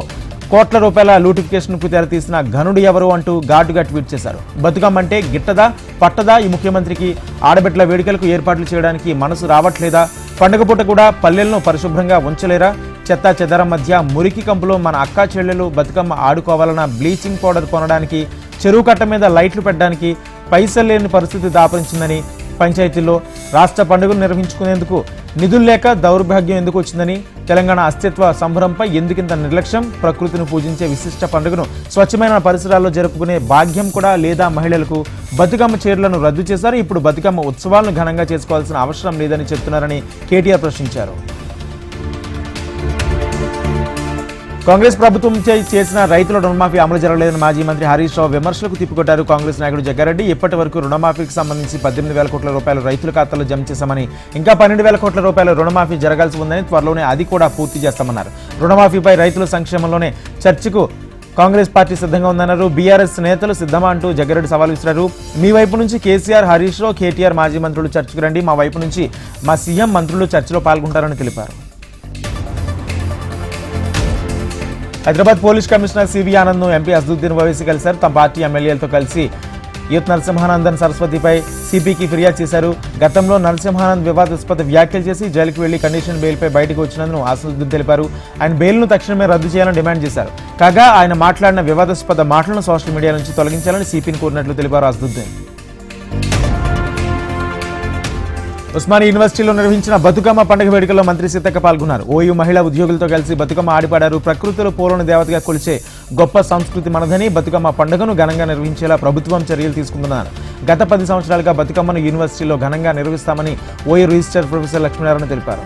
కోట్ల రూపాయల లూటిఫికేషన్కు తెరతీసిన ఘనుడు ఎవరు అంటూ ఘాటుగా ట్వీట్ చేశారు. బతుకమ్మంటే గిట్టదా పట్టదా ఈ ముఖ్యమంత్రికి? ఆడబిడ్డల వేడుకలకు ఏర్పాట్లు చేయడానికి మనసు రావట్లేదా? పండుగ పూట కూడా పల్లెలను పరిశుభ్రంగా ఉంచలేరా? చెత్త చెదరం మధ్య మురికి కంపులో మన అక్కా చెల్లెలు బతుకమ్మ ఆడుకోవాలన్న బ్లీచింగ్ పౌడర్ కొనడానికి చెరువు కట్ట మీద లైట్లు పెట్టడానికి పైసలు లేని పరిస్థితి దాపరించిందని పంచాయతీల్లో రాష్ట్ర పండుగలు నిర్వహించుకునేందుకు నిధులు లేక దౌర్భాగ్యం ఎందుకు వచ్చిందని తెలంగాణ అస్తిత్వ సంబరంపై ఎందుకింత నిర్లక్ష్యం ప్రకృతిని పూజించే విశిష్ట పండుగను స్వచ్ఛమైన పరిసరాల్లో జరుపుకునే భాగ్యం కూడా లేదా మహిళలకు బతుకమ్మ చీరలను రద్దు చేశారు. ఇప్పుడు బతుకమ్మ ఉత్సవాలను ఘనంగా చేసుకోవాల్సిన అవసరం లేదని చెప్తున్నారని కేటీఆర్ ప్రశ్నించారు. కాంగ్రెస్ ప్రభుత్వం చేసిన రైతుల రుణమాఫీ అమలు జరగలేదని మాజీ మంత్రి హరీష్ రావు విమర్శలకు తిప్పికొట్టారు కాంగ్రెస్ నాయకుడు జగ్గారెడ్డి. ఇప్పటి వరకు రుణమాఫీకి సంబంధించి పద్దెనిమిది వేల కోట్ల రూపాయలు రైతుల ఖాతాలో జమ చేశామని ఇంకా పన్నెండు వేల కోట్ల రూపాయల రుణమాఫీ జరగాల్సి ఉందని త్వరలోనే అది కూడా పూర్తి చేస్తామన్నారు. రుణమాఫీపై రైతుల సంక్షేమంలోనే చర్చకు కాంగ్రెస్ పార్టీ సిద్ధంగా ఉందన్నారు. బీఆర్ఎస్ నేతలు సిద్ధమా అంటూ జగ్గారెడ్డి సవాల్ విసిరారు. మీ వైపు నుంచి కేసీఆర్ హరీష్ రావు కేటీఆర్ మాజీ మంత్రులు చర్చకు రండి. మా వైపు నుంచి మా సీఎం మంత్రులు చర్చలో పాల్గొంటారని తెలిపారు. Hyderabad police commissioner CV Anand MP Asaduddin Owaisi కలిశారు. తమ పార్టీ ఎమ్మెల్యేలతో కలిసి యుత్ నరసింహానందన్ సరస్వతిపై సిపికి ఫిర్యాదు చేశారు. గతంలో నరసింహానంద్ వివాదాస్పద వ్యాఖ్యలు చేసి జైలుకు వెళ్ళి కండిషన్ బెయిల్పై బయటకు వచ్చినందుకు అసదుద్దీన్ తెలిపారు. ఆయన బెయిల్ను తక్షణమే రద్దు చేయాలని డిమాండ్ చేశారు. కాగా ఆయన మాట్లాడిన వివాదాస్పద మాటలను సోషల్ మీడియా నుంచి తొలగించాలని సిపిని కోరినట్లు తెలిపారు అసదుద్దీన్ ఉస్మానియా యూనివర్సిటీలో నిర్వహించిన బతుకమ్మ పండుగ వేడుకల్లో మంత్రి సీతక్క పాల్గొన్నారు. ఓయూ మహిళా ఉద్యోగులతో కలిసి బతుకమ్మ ఆడిపాడారు. ప్రకృతిలో పూలను దేవతగా కొలిచే గొప్ప సంస్కృతి మనదని బతుకమ్మ పండుగను ఘనంగా నిర్వహించేలా ప్రభుత్వం చర్యలు తీసుకుంటున్నారు. గత పది సంవత్సరాలుగా బతుకమ్మను యూనివర్సిటీలో ఘనంగా నిర్వహిస్తామని ఓయూ రిజిస్టర్ ప్రొఫెసర్ లక్ష్మీనారాయణ తెలిపారు.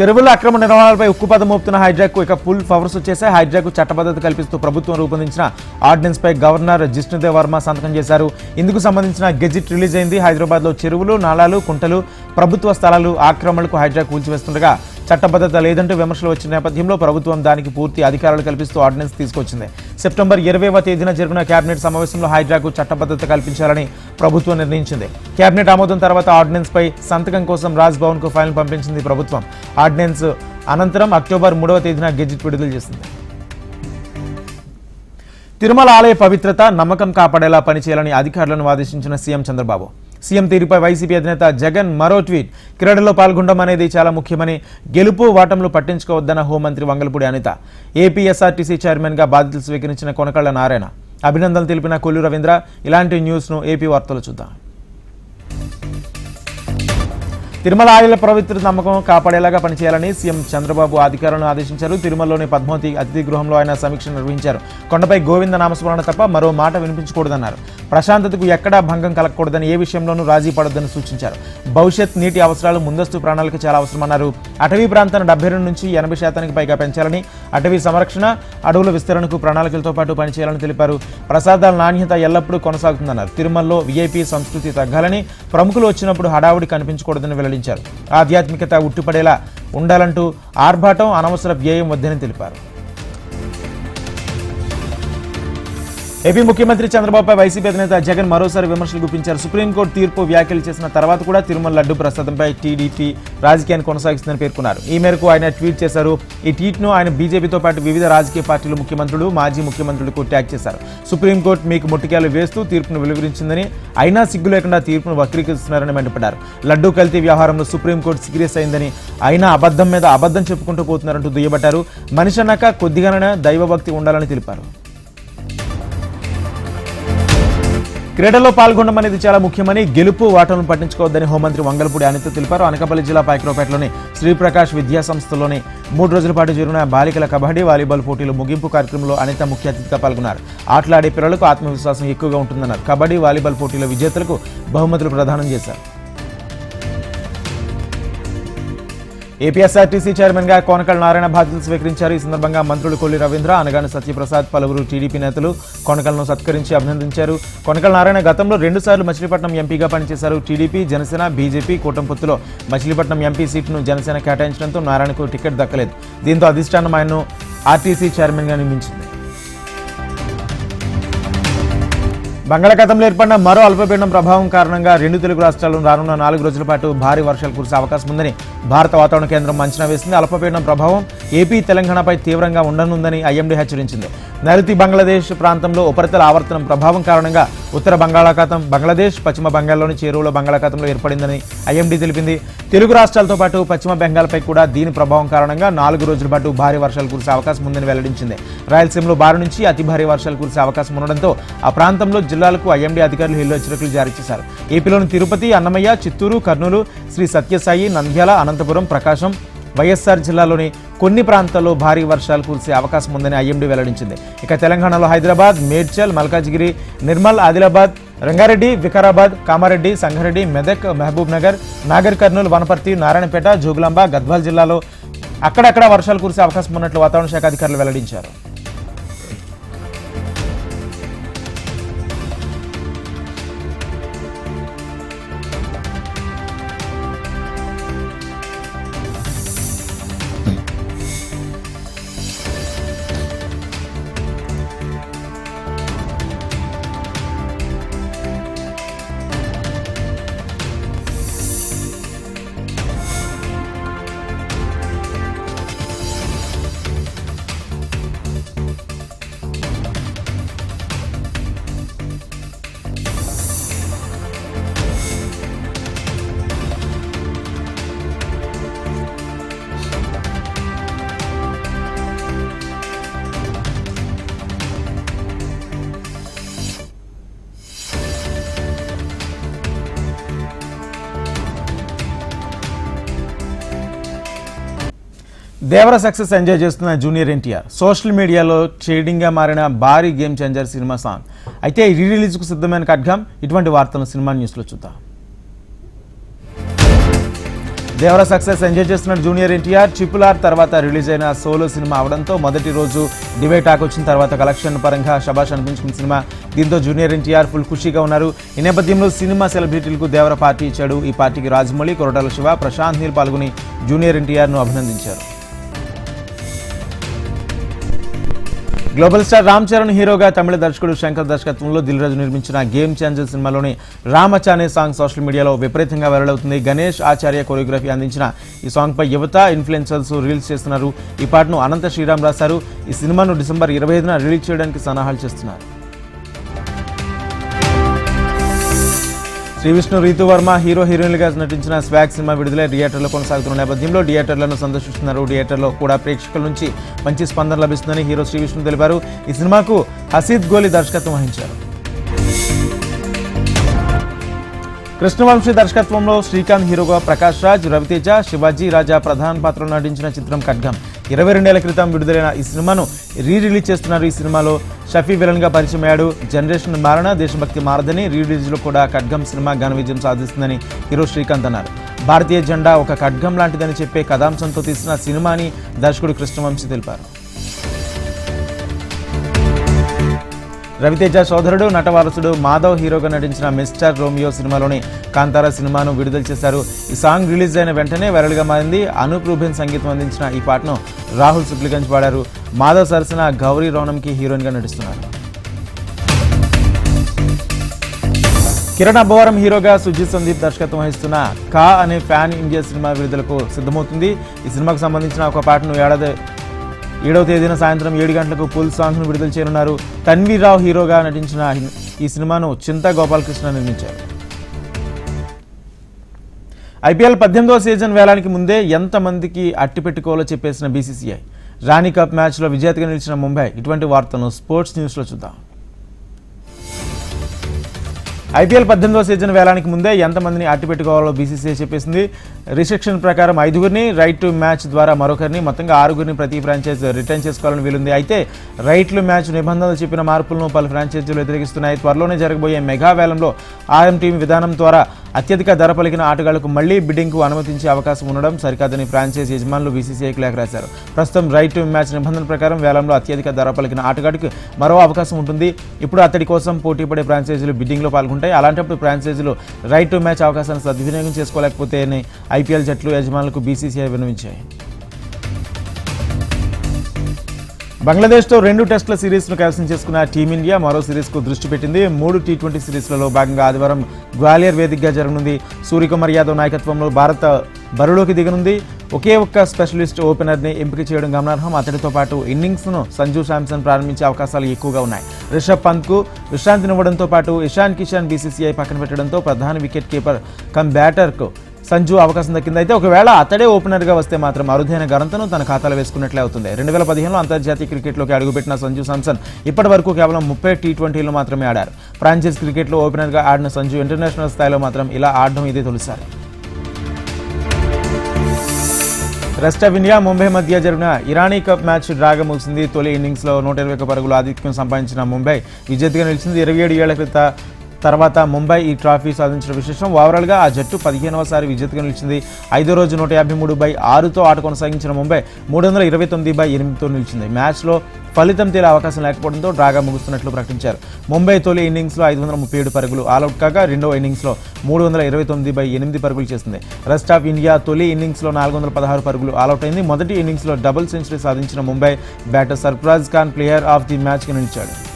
చెరువుల అక్రమ నిర్వహణలపై ఉక్కుపదం మోపుతున్న హైడ్రాక్ ఇక ఫుల్ పవర్స్ వచ్చేసాయి. హైడ్రాక్ చట్టబద్ధత కల్పిస్తూ ప్రభుత్వం రూపొందించిన ఆర్డినెన్స్ పై గవర్నర్ జిష్ణుదేవ్ వర్మ సంతకం చేశారు. ఇందుకు సంబంధించిన గెజిట్ రిలీజ్ అయింది. హైదరాబాద్లో చెరువులు నాలాలు కుంటలు ప్రభుత్వ స్థలాలు ఆక్రమణలకు హైడ్రాక్ కూల్చివేస్తుండగా చట్టబద్ధత లేదంటూ విమర్శలు వచ్చిన నేపథ్యంలో ప్రభుత్వం దానికి పూర్తి అధికారాలు కల్పిస్తూ ఆర్డినెన్స్ తీసుకొచ్చింది. సెప్టెంబర్ ఇరవైవ తేదీన జరిగిన కేబినెట్ సమావేశంలో హైడ్రాకు చట్టబద్ధత కల్పించాలని ప్రభుత్వం నిర్ణయించింది. కేబినెట్ ఆమోదం తర్వాత ఆర్డినెన్స్పై సంతకం కోసం రాజ్ భవన్కు ఫైల్ పంపించింది ప్రభుత్వం. ఆర్డినెన్స్ అనంతరం అక్టోబర్ మూడవ తేదీన గెజిట్ విడుదల చేసింది. తిరుమల ఆలయ పవిత్రత నమ్మకం కాపాడేలా పనిచేయాలని అధికారులను ఆదేశించిన సీఎం చంద్రబాబు. సీఎం తీరుపై వైసీపీ అధినేత జగన్ మరో ట్వీట్. క్రీడల్లో పాల్గొనడం అనేది చాలా ముఖ్యమని గెలుపు వాటంలు పట్టించుకోవద్దన్న హోంమంత్రి వంగలపూడి అనిత. ఏపీఎస్ఆర్టీసీ చైర్మన్గా బాధ్యతలు స్వీకరించిన కొనకళ్ళ నారాయణ. అభినందనలు తెలిపిన కొల్లు రవీంద్ర. ఇలాంటి న్యూస్ను ఏపీ వార్తలు చూద్దాం. తిరుమల ఆలయ పవిత్ర నమ్మకం కాపాడేలాగా పనిచేయాలని సీఎం చంద్రబాబు అధికారులను ఆదేశించారు. తిరుమలలోని పద్మావతి అతిథి గృహంలో ఆయన సమీక్ష నిర్వహించారు. కొండపై గోవింద నామస్మరణ తప్ప మరో మాట వినిపించకూడదన్నారు. ప్రశాంతతకు ఎక్కడా భంగం కలగకూడదని ఏ విషయంలోనూ రాజీ పడొద్దని సూచించారు. భవిష్యత్ నీటి అవసరాలు ముందస్తు ప్రాణాలకు చాలా అవసరమన్నారు. అటవీ ప్రాంతాన్ని డెబ్బై రెండు నుంచి ఎనభై శాతానికి పైగా పెంచాలని అటవీ సంరక్షణ అడవుల విస్తరణకు ప్రణాళికలతో పాటు పనిచేయాలని తెలిపారు. ప్రసాదాల నాణ్యత ఎల్లప్పుడూ కొనసాగుతుందన్నారు. తిరుమలలో వీఐపీ సంస్కృతి తగ్గాలని ప్రముఖులు వచ్చినప్పుడు హడావుడి కనిపించకూడదని వెల్లడించారు. ఆధ్యాత్మికత ఉట్టిపడేలా ఉండాలంటూ ఆర్భాటం అనవసర వ్యయం వద్దని తెలిపారు. ఏపీ ముఖ్యమంత్రి చంద్రబాబుపై వైసీపీ అధినేత జగన్ మరోసారి విమర్శలు గుప్పించారు. సుప్రీంకోర్టు తీర్పు వ్యాఖ్యలు చేసిన తర్వాత కూడా తిరుమల లడ్డు ప్రసాదంపై టీడీపీ రాజకీయాన్ని కొనసాగిస్తుందని పేర్కొన్నారు. ఈ మేరకు ఆయన ట్వీట్ చేశారు. ఈ ట్వీట్ను ఆయన బీజేపీతో పాటు వివిధ రాజకీయ పార్టీలు ముఖ్యమంత్రులు మాజీ ముఖ్యమంత్రులకు ట్యాగ్ చేశారు. సుప్రీంకోర్టు మీకు ముట్టికాయలు వేస్తూ తీర్పును వెలువరించిందని అయినా సిగ్గు లేకుండా తీర్పును వక్రీకరిస్తున్నారని మండిపడ్డారు. లడ్డు కల్తీ వ్యవహారంలో సుప్రీంకోర్టు సీరియస్ అయిందని అయినా అబద్ధం మీద అబద్ధం చెప్పుకుంటూ పోతున్నారంటూ దుయ్యబట్టారు. మనిషి అన్నాక కొద్దిగానైనా దైవభక్తి ఉండాలని తెలిపారు. క్రీడల్లో పాల్గొనడం అనేది చాలా ముఖ్యమని గెలుపు వాటలను పట్టించుకోవద్దని హోంమంత్రి వంగలపూడి అనిత తెలిపారు. అనకాపల్లి జిల్లా పైక్రోపేటలోని శ్రీప్రకాష్ విద్యా సంస్థలోని మూడు రోజుల పాటు జరిగిన బాలికల కబడ్డీ వాలీబాల్ పోటీలు ముగింపు కార్యక్రమంలో అనిత ముఖ్య అతిథిగా పాల్గొన్నారు. ఆటలాడే పిల్లలకు ఆత్మవిశ్వాసం ఎక్కువగా ఉంటుందన్నారు. కబడ్డీ వాలీబాల్ పోటీల విజేతలకు బహుమతులు ప్రదానం చేశారు. ఏపీఎస్ఆర్టీసీ చైర్మన్గా కోనకల్ నారాయణ బాధ్యతలు స్వీకరించారు. ఈ సందర్భంగా మంత్రులు కొల్లి రవీంద్ర అనగాని సత్యప్రసాద్ పలువురు టీడీపీ నేతలు కొనకలను సత్కరించి అభినందించారు. కొనకల్ నారాయణ గతంలో రెండుసార్లు మచిలీపట్నం ఎంపీగా పనిచేశారు. టీడీపీ జనసేన బీజేపీ కూటంపొత్తులో మచిలీపట్నం ఎంపీ సీటును జనసేన కేటాయించడంతో నారాయణకు టికెట్ దక్కలేదు. దీంతో అధిష్టానం ఆయన్ను ఆర్టీసీ చైర్మన్గా నియమించింది. బంగాళాఖాతంలో ఏర్పడిన మరో అల్పపీడనం ప్రభావం కారణంగా రెండు తెలుగు రాష్ట్రాల్లో రానున్న నాలుగు రోజుల పాటు భారీ వర్షాలు కురిసే అవకాశం ఉందని భారత వాతావరణ కేంద్రం అంచనా వేసింది. అల్పపీడనం ప్రభావం ఏపీ తెలంగాణపై తీవ్రంగా ఉండనుందని ఐఎండీ హెచ్చరించింది. నైరుతి బంగ్లాదేశ్ ప్రాంతంలో ఉపరితల ఆవర్తనం ప్రభావం కారణంగా ఉత్తర బంగాళాఖాతం బంగ్లాదేశ్ పశ్చిమ బెంగాల్లోని చేరువలో బంగాళాఖాతంలో ఏర్పడిందని ఐఎండీ తెలిపింది. తెలుగు రాష్ట్రాలతో పాటు పశ్చిమ బెంగాల్పై కూడా దీని ప్రభావం కారణంగా నాలుగు రోజుల పాటు భారీ వర్షాలు కురిసే అవకాశం ఉందని వెల్లడించింది. రాయలసీమలో భారీ నుంచి అతి భారీ వర్షాలు కురిసే అవకాశం ఉండడంతో ఆ ప్రాంతంలో జిల్లాలకు ఐఎండీ అధికారులు హెల్లో హెచ్చరికలు జారీ చేశారు. ఏపీలోని తిరుపతి అన్నమయ్య చిత్తూరు కర్నూలు శ్రీ సత్యసాయి నంద్యాల అనంతపురం ప్రకాశం వైఎస్ఆర్ జిల్లాలోని కొన్ని ప్రాంతాల్లో భారీ వర్షాలు కురిసే అవకాశం ఉందని ఐఎండీ వెల్లడించింది. ఇక తెలంగాణలో హైదరాబాద్ మేడ్చల్ మల్కాజ్గిరి నిర్మల్ ఆదిలాబాద్ రంగారెడ్డి వికారాబాద్ కామారెడ్డి సంగారెడ్డి మెదక్ మహబూబ్ నగర్ నాగర్ కర్నూలు వనపర్తి నారాయణపేట జోగులాంబ గద్వాల్ జిల్లాలో అక్కడక్కడ వర్షాలు కురిసే అవకాశం ఉన్నట్లు వాతావరణ శాఖ అధికారులు వెల్లడించారు. దేవర సక్సెస్ ఎంజాయ్ చేస్తున్న జూనియర్ ఎన్టీఆర్. సోషల్ మీడియాలో ట్రేడింగ్గా మారిన భారీ గేమ్ చేంజర్ సినిమా సాంగ్. అయితే రీ రిలీజ్కు సిద్ధమైన ఖడ్గం ఇటువంటి వార్తలను సినిమా న్యూస్లో చూద్దాం. దేవర సక్సెస్ ఎంజాయ్ చేస్తున్న జూనియర్ ఎన్టీఆర్ ట్రిపుల్ ఆర్ తర్వాత రిలీజ్ అయిన సోలో సినిమా అవడంతో మొదటి రోజు డివైట్ టాక్ వచ్చిన తర్వాత కలెక్షన్ పరంగా శబాష్ అనిపించుకున్న సినిమా. దీంతో జూనియర్ ఎన్టీఆర్ ఫుల్ ఖుషీగా ఉన్నారు. ఈ నేపథ్యంలో సినిమా సెలబ్రిటీలకు దేవర పార్టీ ఇచ్చాడు. ఈ పార్టీకి రాజమౌళి కొరటాల శివ ప్రశాంత్ నీల్ పాల్గొని జూనియర్ ఎన్టీఆర్ను అభినందించారు. గ్లోబల్ స్టార్ రామ్ చరణ్ హీరోగా తమిళ దర్శకుడు శంకర్ దర్శకత్వంలో దిల్ రాజు నిర్మించిన గేమ్ చేంజర్ సినిమాలోని రామచ అనే సాంగ్ సోషల్ మీడియాలో విపరీతంగా వైరల్ అవుతుంది. గణేష్ ఆచార్య కొరియోగ్రఫీ అందించిన ఈ సాంగ్ పై యువత ఇన్ఫ్లుయెన్సర్స్ రీల్స్ చేస్తున్నారు. ఈ పాటను అనంత శ్రీరామ్ రాశారు. ఈ సినిమాను డిసెంబర్ ఇరవై ఐదున రిలీజ్ చేయడానికి సన్నాహాలు చేస్తున్నారు. శ్రీ విష్ణు రీతు వర్మ హీరో హీరోయిన్లుగా నటించిన స్వాగ్ సినిమా విడుదల థియేటర్లో కొనసాగుతున్న నేపథ్యంలో థియేటర్లను సందర్శిస్తున్నారు. థియేటర్లో కూడా ప్రేక్షకుల నుంచి మంచి స్పందన లభిస్తుందని హీరో శ్రీ విష్ణు తెలిపారు. ఈ సినిమాకు హసీద్ గోలి దర్శకత్వం వహించారు. కృష్ణవంశీ దర్శకత్వంలో శ్రీకాంత్ హీరోగా ప్రకాష్ రాజ్ రవితేజ శివాజీ రాజా ప్రధాన పాత్రలో నటించిన చిత్రం ఖడ్గం. ఇరవై రెండేళ్ళ క్రితం విడుదలైన ఈ సినిమాను రీ రిలీజ్ చేస్తున్నారు. ఈ సినిమాలో షఫీ విలన్గా పరిచయం అయ్యాడు జనరేషన్ మారణ దేశభక్తి మారదని రీ రిలీజ్లో కూడా ఖడ్గం సినిమా ఘన విజయం సాధిస్తుందని హీరో శ్రీకాంత్ అన్నారు. భారతీయ జెండా ఒక ఖడ్గం లాంటిదని చెప్పే కథాంశంతో తీసిన సినిమాని దర్శకుడు కృష్ణవంశీ తెలిపారు. రవితేజ సోదరుడు నటవారసుడు మాధవ్ హీరోగా నటించిన మిస్టర్ రోమియో సినిమాలోని కాంతార సినిమాను విడుదల చేశారు. ఈ సాంగ్ రిలీజ్ అయిన వెంటనే వైరల్గా మారింది. అనూప్ రూబెన్ సంగీతం అందించిన ఈ పాటను రాహుల్ శుక్లిగంజ్ పాడారు. మాధవ్ సరసన గౌరీ రోణంకి హీరోయిన్గా నటిస్తున్నారు. కిరణ్ అబ్బవరం హీరోగా సుజిత్ సందీప్ దర్శకత్వం వహిస్తున్న కా అనే ఫ్యాన్ ఇండియా సినిమా విడుదలకు సిద్ధమవుతుంది. ఈ సినిమాకు సంబంధించిన ఒక పాటను ఏడాది ఏడవ తేదీన సాయంత్రం ఏడు గంటలకు ఫుల్ సాంగ్ను విడుదల చేయనున్నారు. తన్వీరావు హీరోగా నటించిన ఈ సినిమాను చింతా గోపాలకృష్ణ నిర్మించారు. ఐపీఎల్ పద్దెనిమిదవ సీజన్ వేలానికి ముందే ఎంతమందికి అట్టి పెట్టుకోవాలో చెప్పేసిన బీసీసీఐ. రాణి కప్ మ్యాచ్లో విజేతగా నిలిచిన ముంబై ఇటువంటి వార్తను స్పోర్ట్స్ న్యూస్లో చూద్దాం. ఐపీఎల్ పద్దెనిమిదవ సీజన్ వేలానికి ముందే ఎంతమందిని అట్టి పెట్టుకోవాలో బీసీసీఐ చెప్పేసింది. రిస్ట్రిక్షన్ ప్రకారం ఐదుగురిని రైట్ టు మ్యాచ్ ద్వారా మరొకరిని మొత్తంగా ఆరుగురిని ప్రతి ఫ్రాంచైజ్ రిటర్న్ చేసుకోవాలని వీలుంది. అయితే రైట్లు మ్యాచ్ నిబంధనలు చెప్పిన మార్పులను పలు ఫ్రాంచైజీలు వ్యతిరేకిస్తున్నాయి. త్వరలోనే జరగబోయే మెగా వేలంలో ఆర్ఎం టీం విధానం ద్వారా అత్యధిక ధర పలికిన ఆటగాళ్ళకు మళ్ళీ బిడ్డింగ్కు అనుమతించే అవకాశం ఉండడం సరికాదని ఫ్రాంచైజ్ యజమానులు బీసీసీఐకి లేఖ రాశారు. ప్రస్తుతం రైట్ టు మ్యాచ్ నిబంధన ప్రకారం వేలంలో అత్యధిక ధర పలికిన ఆటగాడికి మరో అవకాశం ఉంటుంది. ఇప్పుడు అతడి కోసం పోటీ పడే ఫ్రాంచైజీలు బిడ్డింగ్లో పాల్గొంటాయి. అలాంటప్పుడు ఫ్రాంచైజీలు రైట్ టు మ్యాచ్ అవకాశాన్ని సద్వినియోగం చేసుకోలేకపోతే ఐపీఎల్ జట్లు యజమానులకు బీసీసీఐ విన్నవించాయి. బంగ్లాదేశ్తో రెండు టెస్టుల సిరీస్ను కైవసం చేసుకున్న టీమిండియా మరో సిరీస్కు దృష్టి పెట్టింది. మూడు టీ ట్వంటీ సిరీస్లలో భాగంగా ఆదివారం గ్వాలియర్ వేదికగా జరగనుంది. సూర్యకుమార్ యాదవ్ నాయకత్వంలో భారత్ బరిలోకి దిగనుంది. ఒకే ఒక్క స్పెషలిస్ట్ ఓపెనర్ని ఎంపిక చేయడం గమనార్హం. అతడితో పాటు ఇన్నింగ్స్ను సంజు శాంసన్ ప్రారంభించే అవకాశాలు ఎక్కువగా ఉన్నాయి. రిషబ్ పంత్కు విశ్రాంతినివ్వడంతో పాటు ఇషాన్ కిషాన్ బీసీసీఐ పక్కన పెట్టడంతో ప్రధాన వికెట్ కీపర్ కమ్ బ్యాటర్కు సంజు అవకాశం దక్కింది అయితే ఒకవేళ అతడే ఓపెనర్గా వస్తే మాత్రం అరుదైన గరంతను తన ఖాతాలో వేసుకున్నట్లే అవుతుంది. రెండు వేల పదిహేనులో అంతర్జాతీయ క్రికెట్లోకి అడుగుపెట్టిన సంజు సామ్సన్ ఇప్పటి వరకు కేవలం ముప్పై టీ ట్వంటీలో మాత్రమే ఆడారు. ఫ్రాంచైజ్ క్రికెట్లో ఓపెనర్గా ఆడిన సంజు ఇంటర్నేషనల్ స్థాయిలో మాత్రం ఇలా ఆడడం ఇదే తొలిసారి. రెస్ట్ ఆఫ్ ఇండియా ముంబై మధ్య జరిగిన ఇరానీ కప్ మ్యాచ్ డ్రాగా ముగిసింది. తొలి ఇన్నింగ్స్లో నూట ఇరవై ఒక పరుగులు ఆధిక్యం సంపాదించిన ముంబై విజేతగా నిలిచింది. ఇరవై ఏడు ఏళ్ళ క్రిత తర్వాత ముంబై ఈ ట్రాఫీ సాధించిన విశేషం. ఓవరాల్గా ఆ జట్టు పదిహేనవసారి విజేతగా నిలిచింది. ఐదో రోజు నూట యాభై మూడు బై ఆరుతో ఆట కొనసాగించిన ముంబై మూడు వందల ఇరవై తొమ్మిది బై ఎనిమిదితో నిలిచింది. మ్యాచ్లో ఫలితం తేలే అవకాశం లేకపోవడంతో డ్రాగా ముగుస్తున్నట్లు ప్రకటించారు. ముంబై తొలి ఇన్నింగ్స్లో ఐదు వందల ముప్పై ఏడు పరుగులు ఆల్అవుట్ కాగా రెండో ఇన్నింగ్స్లో మూడు వందల ఇరవై తొమ్మిది బై ఎనిమిది పరుగులు చేసింది. రెస్ట్ ఆఫ్ ఇండియా తొలి ఇన్నింగ్స్లో నాలుగు వందల పదహారు పరుగులు ఆల్అవుట్ అయింది. మొదటి ఇన్నింగ్స్లో డబుల్ సెంచరీ సాధించిన Mumbai batter Sarfaraz Khan player of the మ్యాచ్కి నిలిచాడు.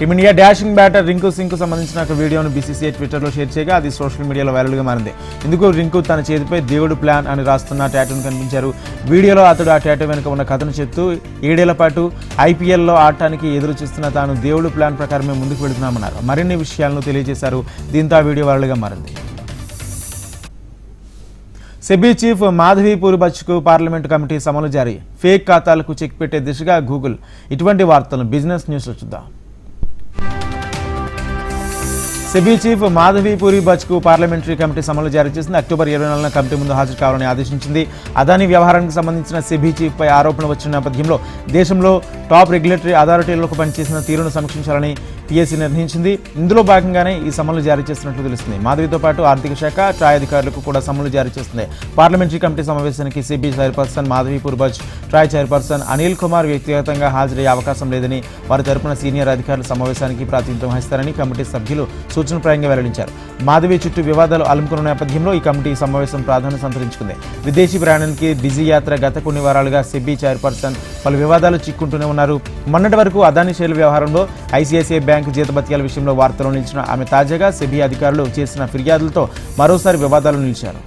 Team India dashing batter Rinku సింగ్కు సంబంధించిన ఒక వీడియోను బీసీసీఐ ట్విట్టర్లో షేర్ చేయగా అది సోషల్ మీడియాలో వైరల్గా మారింది. ఇందుకు రింకు తన చేతిపై దేవుడు ప్లాన్ అని రాస్తున్న టాటూను కనిపించారు. వీడియోలో అతడు ఆ ట్యాటూ వెనుక ఉన్న కథను చెప్తూ ఏడేళ్ళ పాటు ఐపీఎల్లో ఆడటానికి ఎదురు చూస్తున్న తాను దేవుడు ప్లాన్ ప్రకారమే ముందుకు వెళుతున్నామన్నారు. మరిన్ని విషయాలను తెలియజేశారు. దీంతో ఆ వీడియో వైరల్గా మారింది. సెబీ చీఫ్ మాధవి పూర్బచ్కు పార్లమెంటు కమిటీ సమలు జారీ. ఫేక్ ఖాతాలకు చెక్ పెట్టే దిశగా గూగుల్. ఇటువంటి వార్తలను బిజినెస్ న్యూస్లో చూద్దాం. సెబీ చీఫ్ మాధవి బచ్కు పార్లమెంటరీ కమిటీ సమన్లు జారీ చేసింది. అక్టోబర్ ఇరవై నాలుగున కమిటీ ముందు హాజరు కావాలని ఆదేశించింది. అదాని వ్యవహారానికి సంబంధించిన సెబీ చీఫ్పై ఆరోపణ వచ్చిన నేపథ్యంలో దేశంలో టాప్ రెగ్యులేటరీ అథారిటీలకు పనిచేసిన తీరును సమీక్షించాలని పిఎస్సీ నిర్ణయించింది. ఇందులో భాగంగానే ఈ సమన్లు జారీ చేస్తున్నట్లు తెలుస్తుంది. మాధవితో పాటు ఆర్థిక శాఖ ట్రాయ్ అధికారులకు కూడా సమన్లు జారీ చేస్తుంది. పార్లమెంటరీ కమిటీ సమావేశానికి SEBI chairperson Madhavi పూర్బజ్ Troy chairperson Anil Kumar వ్యక్తిగతంగా హాజరయ్యే అవకాశం లేదని వారి తరపున సీనియర్ అధికారులు సమావేశానికి ప్రాతినిధ్యం వహిస్తారని కమిటీ సభ్యులు సూచనప్రాయంగా వెల్లడించారు. మాధవి చుట్టూ వివాదాలు అలుముకున్న నేపథ్యంలో ఈ కమిటీ సమావేశం ప్రాధాన్యత సంతరించుకుంది. విదేశీ ప్రయాణానికి డిజీ యాత్ర గత కొన్ని వారాలుగా సెబీ చైర్పర్సన్ పలు వివాదాలు చిక్కుంటూనే ఉన్నారు. మొన్నటి వరకు అదాని షేర్ల వ్యవహారంలో ఐసీఐసీఐ బ్యాంకు జీతభత్యాల విషయంలో వార్తలు నిలిచిన ఆమె తాజాగా సెబీ అధికారులు చేసిన ఫిర్యాదులతో మరోసారి వివాదాలు నిలిచారు.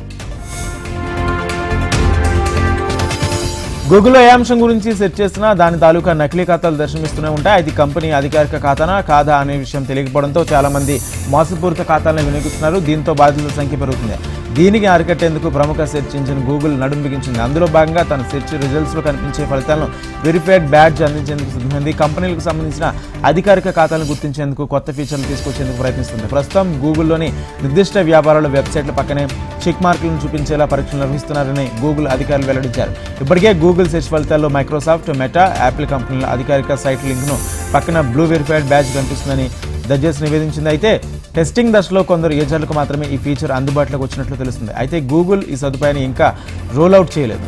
గూగుల్లో ఏ అంశం గురించి సెర్చ్ చేసినా దాని తాలూకా నకిలీ ఖాతాలు దర్శనమిస్తూనే ఉంటాయి. అది కంపెనీ అధికారిక ఖాతానా కాదా అనే విషయం తెలియకపోవడంతో చాలా మంది మోసపూరిత ఖాతాలను వినియోగిస్తున్నారు. దీంతో బాధితుల సంఖ్య పెరుగుతుంది. దీనికి అరికట్టేందుకు ప్రముఖ సెర్చ్ ఇంజిన్ గూగుల్ నడుం బిగించింది అందులో భాగంగా తన సెర్చ్ రిజల్ట్స్లో కనిపించే ఫలితాలను వెరిఫైడ్ బ్యాడ్జ్ అందించేందుకు సిద్ధమైంది. కంపెనీలకు సంబంధించిన అధికారిక ఖాతాలను గుర్తించేందుకు కొత్త ఫీచర్లు తీసుకొచ్చేందుకు ప్రయత్నిస్తుంది. ప్రస్తుతం గూగుల్లోని నిర్దిష్ట వ్యాపారాల వెబ్సైట్ల పక్కనే చెక్ మార్కులను చూపించేలా పరీక్షలు నిర్వహిస్తున్నారని గూగుల్ అధికారులు వెల్లడించారు. ఇప్పటికే గూగుల్ సెర్చ్ ఫలితాల్లో మైక్రోసాఫ్ట్ మెటా యాపిల్ కంపెనీల అధికారిక సైట్ లింక్ను పక్కన బ్లూ వెరిఫైడ్ బ్యాడ్జ్ కనిపిస్తుందని జడ్జెస్ నివేదించింది. అయితే టెస్టింగ్ దశలో కొందరు యూజర్లకు మాత్రమే ఈ ఫీచర్ అందుబాటులోకి వచ్చినట్లు తెలుస్తుంది. అయితే గూగుల్ ఈ సదుపాయాన్ని ఇంకా రోల్ అవుట్ చేయలేదు.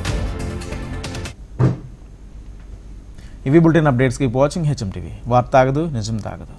ఇవి బులెటిన్ అప్డేట్స్కి వాచింగ్ హెచ్ఎం టీవీ వార్త తాగదు నిజం తాగదు.